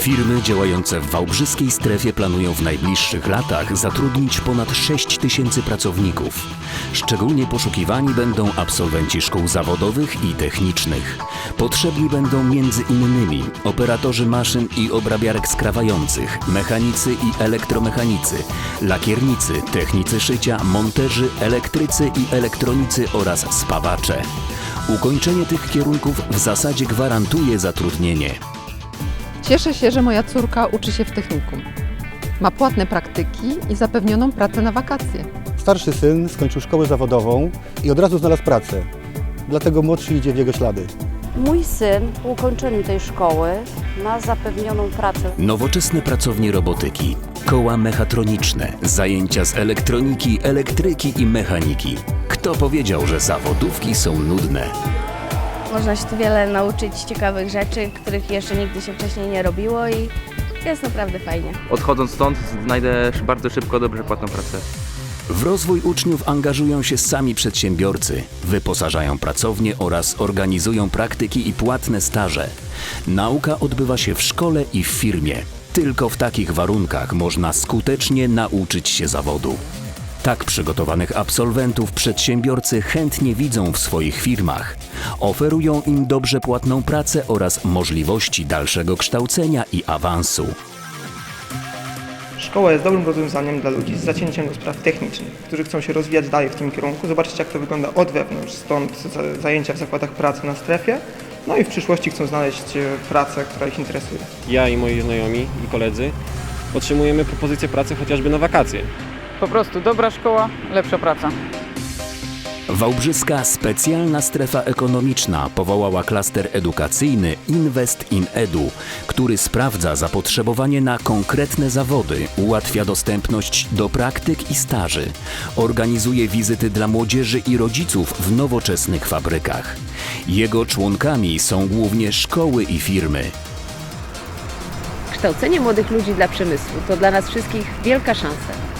Firmy działające w wałbrzyskiej strefie planują w najbliższych latach zatrudnić ponad 6 tysięcy pracowników. Szczególnie poszukiwani będą absolwenci szkół zawodowych i technicznych. Potrzebni będą innymi operatorzy maszyn i obrabiarek skrawających, mechanicy i elektromechanicy, lakiernicy, technicy szycia, monterzy, elektrycy i elektronicy oraz spawacze. Ukończenie tych kierunków w zasadzie gwarantuje zatrudnienie. Cieszę się, że moja córka uczy się w technikum. Ma płatne praktyki i zapewnioną pracę na wakacje. Starszy syn skończył szkołę zawodową i od razu znalazł pracę. Dlatego młodszy idzie w jego ślady. Mój syn po ukończeniu tej szkoły ma zapewnioną pracę. Nowoczesne pracownie robotyki, koła mechatroniczne, zajęcia z elektroniki, elektryki i mechaniki. Kto powiedział, że zawodówki są nudne? Można się tu wiele nauczyć ciekawych rzeczy, których jeszcze nigdy się wcześniej nie robiło i jest naprawdę fajnie. Odchodząc stąd znajdę bardzo szybko dobrze płatną pracę. W rozwój uczniów angażują się sami przedsiębiorcy, wyposażają pracownie oraz organizują praktyki i płatne staże. Nauka odbywa się w szkole i w firmie. Tylko w takich warunkach można skutecznie nauczyć się zawodu. Tak przygotowanych absolwentów przedsiębiorcy chętnie widzą w swoich firmach. Oferują im dobrze płatną pracę oraz możliwości dalszego kształcenia i awansu. Szkoła jest dobrym rozwiązaniem dla ludzi z zacięciem do spraw technicznych, którzy chcą się rozwijać dalej w tym kierunku, zobaczyć jak to wygląda od wewnątrz, stąd za- zajęcia w zakładach pracy na strefie, no i w przyszłości chcą znaleźć e, pracę, która ich interesuje. ja i moi znajomi i koledzy otrzymujemy propozycję pracy chociażby na wakacje. Po prostu dobra szkoła, lepsza praca. Wałbrzyska specjalna strefa ekonomiczna powołała klaster edukacyjny Invest in Edu, który sprawdza zapotrzebowanie na konkretne zawody, ułatwia dostępność do praktyk i staży, organizuje wizyty dla młodzieży i rodziców w nowoczesnych fabrykach. Jego członkami są głównie szkoły i firmy. Kształcenie młodych ludzi dla przemysłu to dla nas wszystkich wielka szansa.